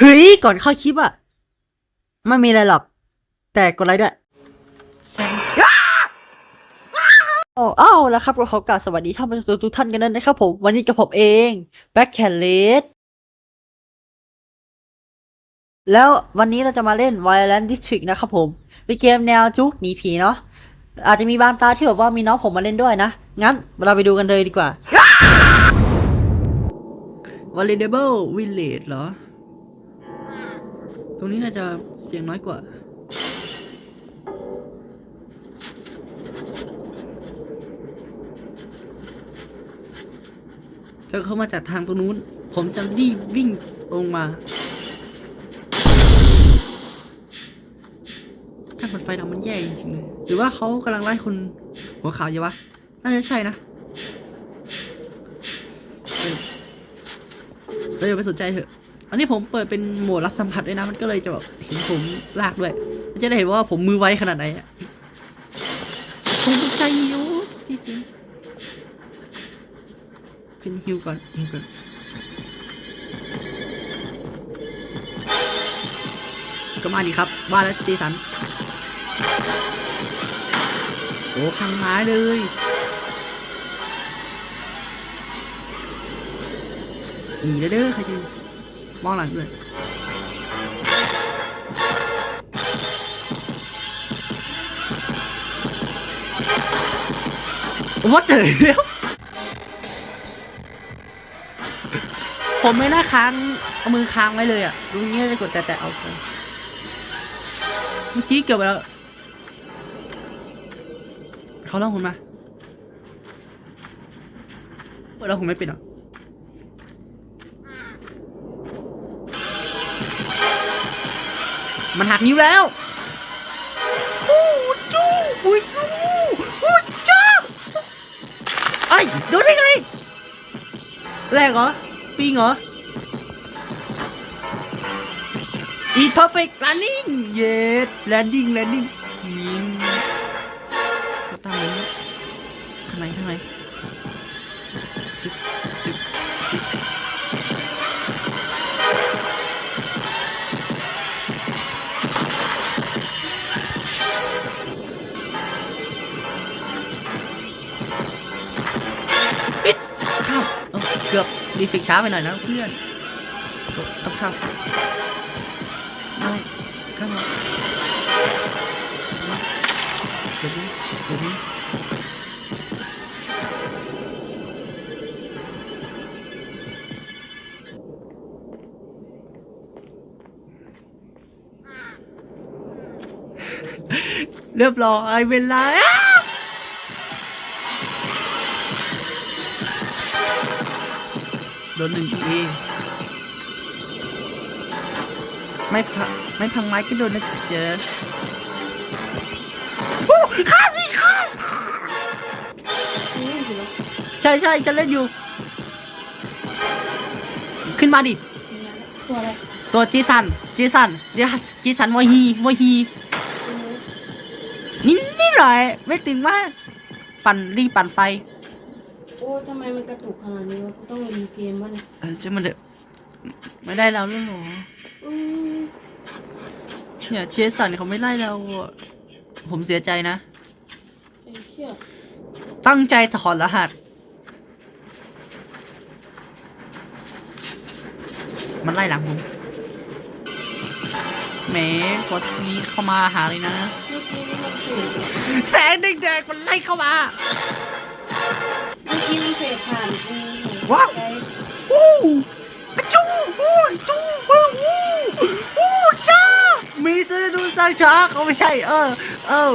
เฮ้ย ก่อนเข้าคลิปอะไม่มีอะไรหรอก แต่กดไลค์ด้วยอ้าวอ้าวแล้วครับก็ขอกราบสวัสดีท่านผู้ชมทุกท่านกันด้วยนะครับผม วันนี้กับผมเองแบ็คแคนเลสแล้ววันนี้เราจะมาเล่น Violent District นะครับผม เป็นเกมแนวจุกหนีผีเนาะอาจจะมีบางตาที่แบบว่ามีน้องผมมาเล่นด้วยนะ งั้นเราไปดูกันเลยดีกว่า Vulnerable Village เหรอ ตรงนี้น่าจะเสียงน้อยกว่าเธอเข้ามาจากทางตรงนู้น ผมจะรีบวิ่งลงมาถ้าเปิดไฟดังมันแย่จริงเลย หรือว่าเขากำลังไล่คนหัวขาวอยู่วะ น่าจะใช่นะเออเราอย่าไปสนใจเถอะ อันนี้ผมเปิดเป็นโหมดรับสัมผัสด้วยนะ มันก็เลยจะแบบเห็นผมลากด้วย มันจะได้เห็นว่าผมมือไวขนาดไหนอะผมตกใจอยู่จริงๆเป็นฮิวก่อนฮิวก่อนก็มาดีครับว่าแล้วเจสันโอ้พังไม้เลยหนีเด้อใครจะ มองหลังด้วยวัดเลยเดี๋ยวผมไม่น่าค้างเอามือค้างไว้เลยอะตรงนี้จะกดแต่แต่เอาไปเมื่อกี้เกือบไปแล้วเขาเล่าผมมาเปิดแล้วผมไม่ปิดหรอ มันหักนิ้วแล้วอู้จู้อุ้ยจู้อู้จ้าไอ้ยโดนได้ไงแรกเหรอปีงเหรอ is perfect landing yes landing landing ยิงเขาตามนี้ข้างในข้างในจึ๊บจึ๊บ เกือบรีฟิกช้าไปหน่อยนะเพื่อนต้องเข้าไม่ข้างหลังเดี๋ยวนี้เดี๋ยวนี้เรียบร้อยเวลา โดนหนึ่งทีไม่พังไม่พังไม้ก็โดนนะเจอโอ้ข้ามสิข้ามใช่ใช่จะเล่นอยู่ ขึ้นมาดิ ตัวอะไรตัวจีสันจีสันจีจีสันวอฮีวอฮีนี่นี่หน่อย ไม่ตึงมาก ปั่นรีบปั่นไฟโอ้ทำไมมันกระตุกขนาดนี้วะกูต้องไปดูเกมวะเนี่ยเออจะมันเดอะไม่ได้แล้วแล้วเหรออืมเนี่ยเจสันเขาไม่ไล่เราอะผมเสียใจนะ ไอ้เชี่ยตั้งใจถอดรหัส มันไล่หลังผมแหมพอทีนี้เข้ามาหาเลยนะ เมื่อกี้นี่มันเศษแสงแดงๆมันไล่เข้ามา เมื่อกี้มันเศษผ่านกูว้าวไกลอู้อะจู้อู้จู้อู้อู้อู้จ้ามีซื้อดูซาช้าเขาไม่ใช่เออเออ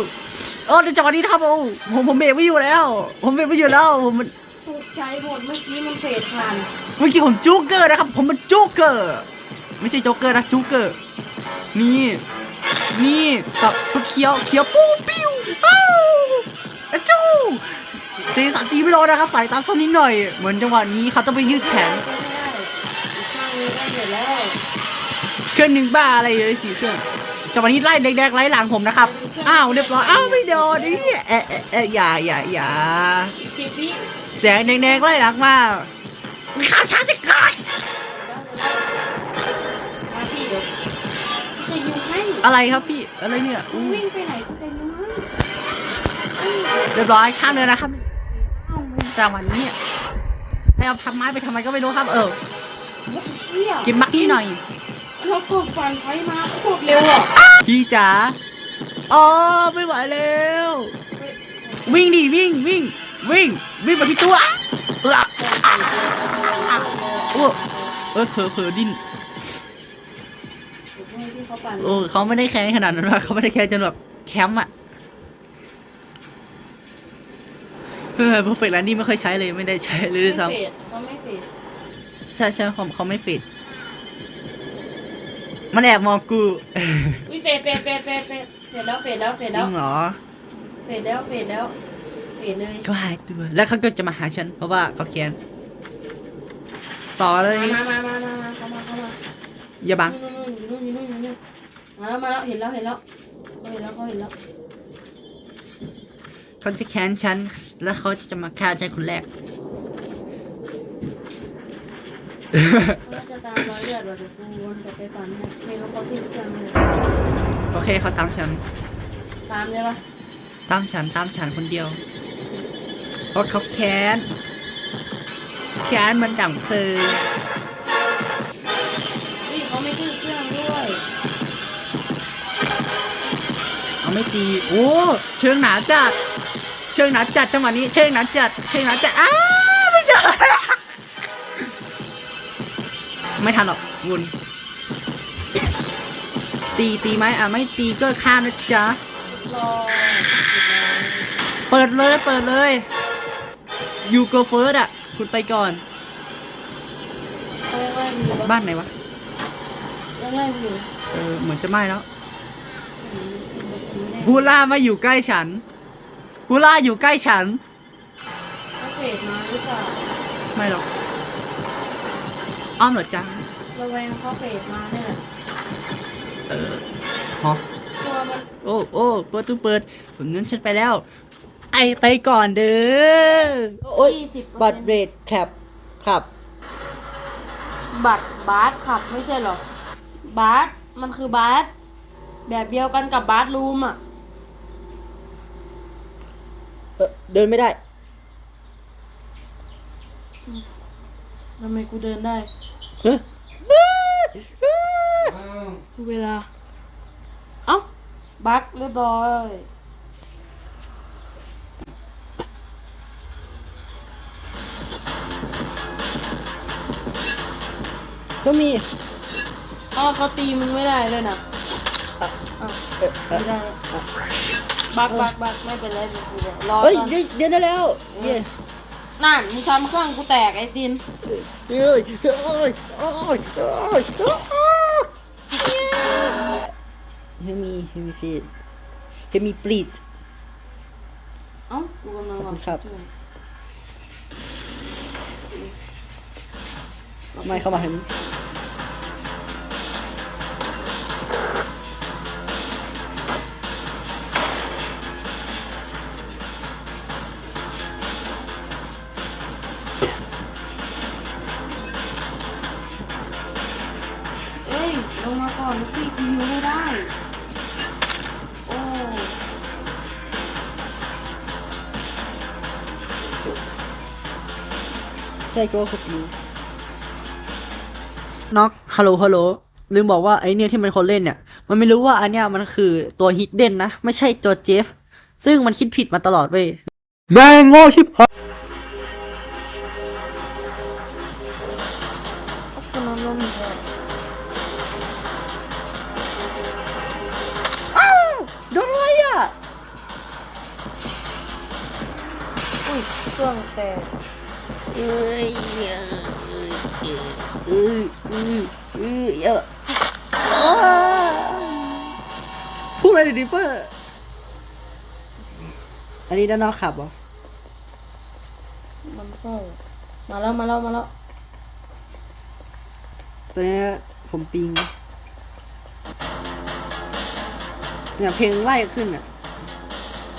เออในจังหวะนี้นะครับผมผมผมเบรกไม่อยู่แล้ว ผมเบรกไม่อยู่แล้วผมมันตกใจหมดเมื่อกี้มันเศษผ่านเมื่อกี้ผมจูเกอร์นะครับ ผมเป็นจูเกอร์ ไม่ใช่โจ๊กเกอร์นะจูเกอร์นี่นี่กับชุดเขียวเขียวปูปิ้วอ้าวอะจู สีสันตีไม่โดนนะครับสายตาสั้นนิดหน่อย เหมือนจังหวะนี้เขาต้องไปยืดแขนก็ได้อีกข้างนึงได้เสร็จแล้วเครื่องหนึ่งบ้าอะไรเลยสี่เครื่องจังหวะนี้ไล่แดงๆไล่หลังผมนะครับ อ้าวเรียบร้อยอ้าวไม่โดนนี่เอะเอะเอะอย่าอย่าอย่าอีกสิบวิแสงแดงๆไล่หลังมาข้าวช้าจะกายมาพี่จะยิงให้อะไรครับพี่อะไรเนี่ยอู้วิ่งไปไหนกูจะยิงให้เรียบร้อยข้ามเลยนะครับเอ้ามึง จังหวะนี้เนี่ยให้เอาพับไม้ไปทำไมก็ไม่รู้ครับ เออเหี้ยกินมักนี่หน่อยเรากดฟันไฟมาโคตรเร็วอะพี่จ๋าอ๋อไม่ไหวแล้ววิ่งดิวิ่งวิ่งวิ่งวิ่งไปที่ตัวเออโอ้เออเผลอเผลอดิ้นให้พี่เขาปั่นโอ้เขาไม่ได้แค้นขนาดนั้นว่าเขาไม่ได้แค้นจนแบบแคมป์อะ เออ perfect landing ไม่ค่อยใช้เลยไม่ได้ใช้เลยด้วยซ้ไม่เฟดเขาไม่เฟดำใช่ใช่เขาเขาไม่เฟดมันแอบมองกูอุ้ยเฟดเฟดเฟดเฟดเฟดเฟดแล้วเฟดแล้วเฟดจแล้ริวงเหรอ เฟดแล้วเฟดแล้วเฟดเลยก็หายตัวแล้วเขาก็จะมาหาฉัน เพราะว่าเขาแค้นต่อเลยมามามามามาเข้ามาเข้ามาอย่าบังนู่นนู่นอยู่นู่นอยู่นู่นอยู่นู่นมาแล้วมาแล้วเห็นแล้วเห็นแล้วเขาเห็นแล้วเขาเห็นแล้ว เขาจะแค้นฉัน แล้วเขาจะมาฆ่าฉันคนแรกเขาจะตามรอยเลือดว่ะเดี๋ยวกูวนกลับไปปั่นให้ไม่รู้เขาทิ้งเครื่องเลยโอเคเขาตามฉัน ตามใช่ปะตามฉันตามฉันคนเดียว เพราะเขาแค้น แค้นมันดั่งเพลิงนี่เขาไม่ขึ้นเครื่องด้วยเอาไม่ตี โอ้ เชิงหนาจัด เชิงหนาจัดจังหวะนี้ เชิงหนาจัด เชิงหนาจัดอ้าไม่เจอไม่ทันหรอกวุนตีตีไหมอะไม่ตีก็ข้ามนะจ๊ะรอเปิดเลยเปิดเลย you go first อะ คุณไปก่อนเขายังไล่มีอยู่ปะบ้านไหนวะยังไล่มีอยู่เออเหมือนจะไหม้แล้วอืมไม่แน่ฮูล่ามาอยู่ใกล้ฉัน ฮูล่าอยู่ใกล้ฉันเขาเฟดมาหรือเปล่าไม่หรอก อ้อมเหรอจ๊ะระแวงเขาเฟดมาเนี่ยฮะตัวมันโอ้โอ้ประตูเปิดผมงั้นฉันไปแล้ว ไอไปก่อนเด้อโอ้ยยี่สิบบัตรเรทแคปครับ บัตรบาสขับไม่ใช่เหรอ บาสมันคือบาสแบบเดียวกันกับบาสรูมอะ เออเดินไม่ได้ทำไมกูเดินได้เฮ้ยดูเวลา เอ้า บักเรียบร้อยก็มีเอ้าเขาตีมึงไม่ได้เลยนะเอ้าเออเออไม่ได้ บักบักบักไม่เป็นไรเดี๋ยวกูเดี๋ยวรอเฮ้ยตอนเดินเดินได้แล้วเย้นั่นมึงทำเครื่องกูแตกไอ้ตินเฮ้ยเฮ้ยโอ้ยโอ้ยโอ้ยเฮมีเฮมีฟีดเฮมีปลีด เอ้ากูกำลังขอบคุณครับ ไม่เข้ามาเห็น ลงมาก่อนลูกพี่กูอยู่ไม่ได้ โอ้ใช่ก็ว่าคุกรู้น็อกฮัลโหลฮัลโหลลืมบอกว่าไอเนี่ยที่มันคนเล่นเนี่ย มันไม่รู้ว่าอันเนี้ยมันคือตัวฮิดเด้นนะ ไม่ใช่ตัวเจฟ ซึ่งมันคิดผิดมาตลอดเว้ยแม่งโง่ชิบหาย เครื่องแตกเอ้ยเอ้ยเอ้ยเอ้ยเอ้ยเอ้ยอ้าวพูดอะไรดิเปอร์อันนี้ด้านนอกขับเหรอมันเข้ามาแล้วมาแล้วมาแล้วตอนนี้ผมปิงเนี่ยเพลงไล่ขึ้นอะ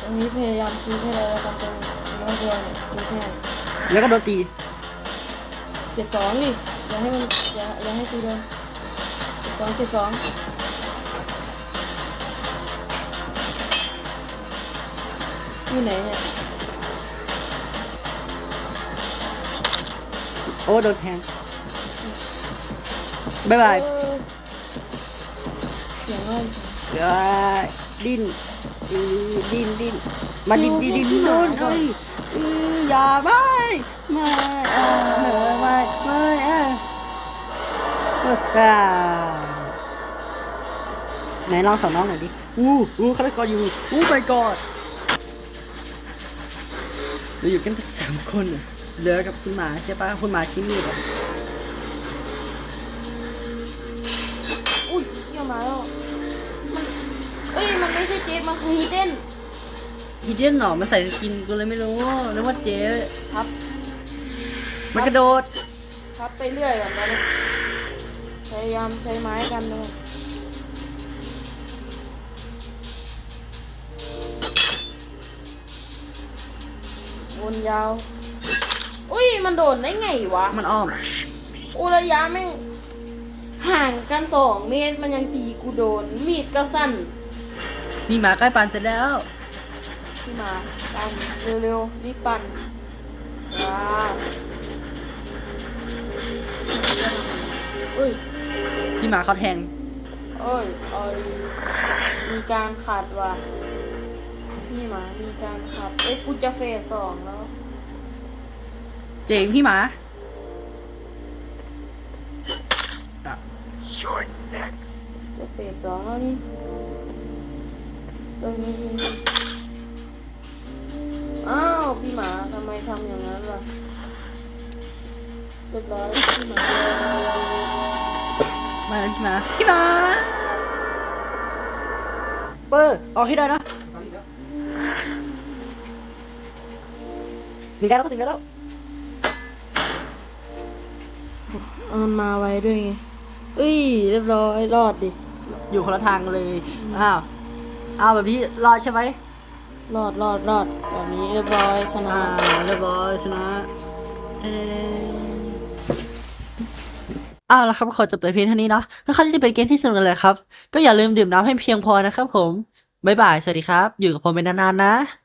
อันนี้พยายามคิดให้เราแล้วกันตรง อย่แล้วก็โดนตีเจ็ดสองดิอย่าให้มันอย่าอย่าให้ตีโดนเจ็ดสองเจ็ดสองนี่ไหนเนี่ยโอ้โดนแทงบายบายเขียงดี๋ยวดิ้ดิ้นดิ้นดิ้น มาดิ้นดิ้นดิ้นโดนเอ้ยอืออย่าไม่ไม่เออไม่ไม่เออเอออ่าไหนลองสอนน้องหน่อยดิอู้อู้ฆาตกรอยู่อู้ไปก่อนเราอยู่กันแต่สามคนอะเหลือกับคุณหมาใช่ปะคุณหมาชิ้นมีดอะอุ้ยเที่ยวมาแล้วมันเอ้ยมันไม่ใช่เจฟมันคือฮีเดน ฮีเดนหนอมันใส่สกินกูเลยไม่รู้นึกว่าเจ๊ครับมันกระโดดครับไปเรื่อยก่อนนะเนี่ยพยายามใช้ไม้กันเลยวนยาว อุ้ยมันโดดได้ไงวะ มันอ้อม อุระยะแม่งห่างกันสองเมตรมันยังตีกูโดน มีดก็สั้น มีหมาใกล้ปานเสร็จแล้ว พี่มาปั่นเร็วๆรีบปั่นว้าเอ้ยพี่หมาเขาแทง เอ้ยเอ้ยมีการขัดว่ะพี่หมามีการขัดเอ้ยกูจะเฟสสองแล้ว เจ๋งพี่หมาอะจะเฟสสองแล้วนี่เอ้ยนี่นี่นี่ อ้าวพี่หมาทำไมทำอย่างนั้นล่ะเรียบร้อยพี่หมามาแล้วพี่หมาพี่หมาเปอร์ออกให้ได้นะมีการแล้วก็ถึงแล้วเอามันมาไว้ด้วยไงเอ้ยเรียบร้อยรอดดิ อยู่คนละทางเลย อ้าว อ้าวแบบนี้รอดใช่ไหม รอดรอดรอดแบบนี้เรียบร้อยชนะอ่าเรียบร้อยชนะเอ้ยเอาละครับขอจบแต่เพียงเท่านี้เนาะถ้าใครที่เป็นเกมที่สนุกเลยครับ ก็อย่าลืมดื่มน้ำให้เพียงพอนะครับผม บ๊ายบาย สวัสดีครับ อยู่กับผมเป็นนานๆนะ